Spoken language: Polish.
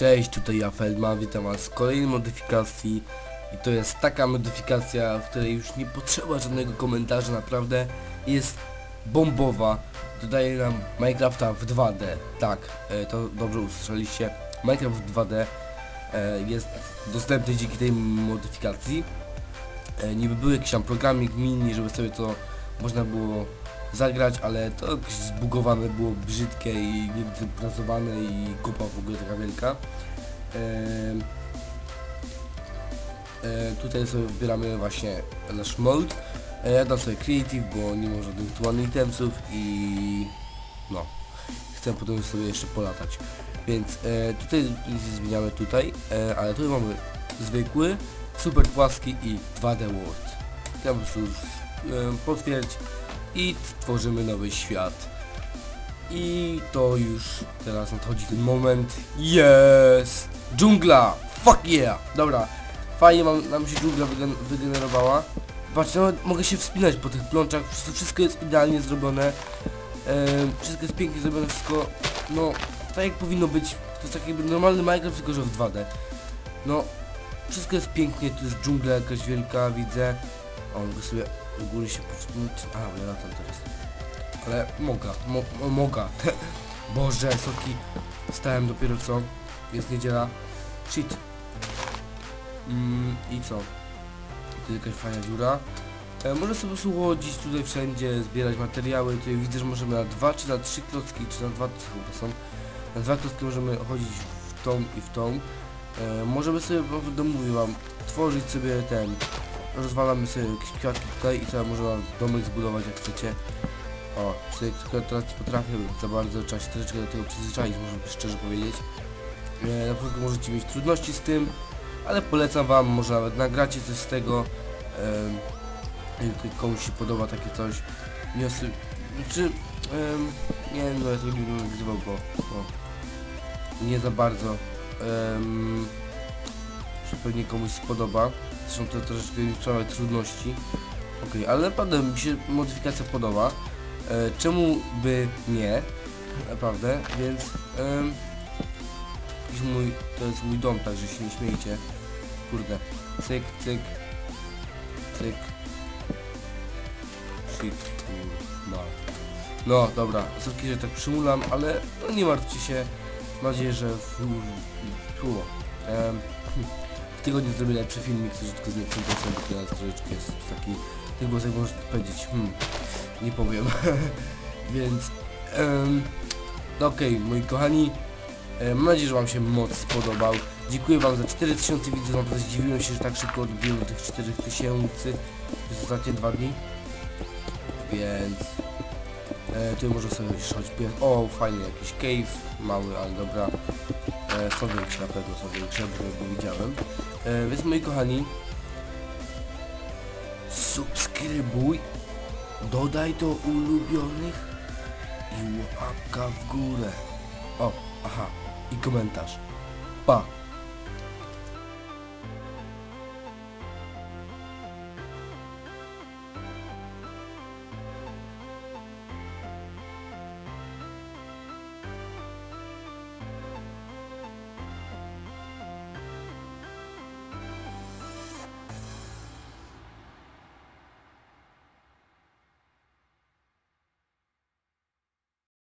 Cześć, tutaj ja Feldman, witam was w kolejnej modyfikacji i to jest taka modyfikacja, w której już nie potrzeba żadnego komentarza, naprawdę jest bombowa. Dodaje nam Minecrafta w 2D, tak, e, to dobrze usłyszeliście. Minecraft w 2D e, jest dostępny dzięki tej modyfikacji. E, niby był jakiś tam programik mini, żeby sobie to można było zagrać, ale to zbugowane było brzydkie i niewypracowane i kupa w ogóle taka wielka. E, tutaj sobie wybieramy właśnie nasz mode. E, ja dam sobie creative, bo nie mam żadnych tu itemsów i no chcę potem sobie jeszcze polatać. Więc e, tutaj zmieniamy tutaj, e, ale tutaj mamy zwykły, super płaski i 2D World. Ja po prostu e, i tworzymy nowy świat. I to już teraz nadchodzi ten moment. Jest! Dżungla! Fuck yeah! Dobra, fajnie mam, nam się dżungla wygen wygenerowała. Patrzcie, mogę się wspinać po tych plączach, wszystko, jest idealnie zrobione. E, wszystko jest pięknie zrobione, wszystko, no, tak jak powinno być. To jest taki jakby normalny Minecraft, tylko że w 2D. No, wszystko jest pięknie, tu jest dżungla jakaś wielka, widzę. O, mogę sobie do góry się powstrzymać. A, ja latam teraz. Ale moga, mo, mo, moga. Boże, soki. Wstałem dopiero co. Jest niedziela. Shit. Mm, I co? Tu jakaś fajna dziura. E, sobie po prostu chodzić tutaj wszędzie, zbierać materiały. Tutaj widzę, że możemy na dwa czy na trzy klocki, czy na dwa chyba są. Na dwa klocki możemy chodzić w tą i w tą. E, możemy sobie, prostu mówię wam, tworzyć sobie ten rozwalamy sobie jakieś kwiatki tutaj i sobie można domek zbudować jak chcecie. O, cyk, tylko teraz nie potrafię za bardzo, trzeba się troszeczkę do tego przyzwyczaić, można szczerze powiedzieć. E, na początku możecie mieć trudności z tym, ale polecam wam, może nawet nagracie coś z tego. E, komuś się podoba takie coś. Wniosy, czy, em, nie no ja tego nie będę nagrywał, bo, nie za bardzo. Em, że pewnie komuś spodoba. Zresztą to troszeczkę sprawia trudności. Ok, ale naprawdę mi się modyfikacja podoba. E, czemu by nie? Naprawdę, więc jakiś mój, to jest mój dom, także się nie śmiejcie. Kurde. Cyk, cyk. Cyk. Shit. No, dobra, sorki, że tak przymulam, ale no nie martwcie się. Mam nadzieję, że w, w, w, tygodniu zrobię lepszy filmik, troszeczkę z lepszym głosem, bo teraz troszeczkę jest taki, ten głos jak można powiedzieć, hmm, nie powiem, więc, um, okej, okay, moi kochani, mam nadzieję, że wam się moc spodobał, dziękuję wam za 4000 widzów, naprawdę zdziwiłem się, że tak szybko odbiłem tych 4000 przez ostatnie dwa dni, więc, e, tu może sobie chodzić, o fajny jakiś cave, mały, ale dobra, e, są większe na pewno, są większe, bo, bo widziałem. E, więc moi kochani, subskrybuj, dodaj do ulubionych i łapka w górę. O, aha, i komentarz. Pa!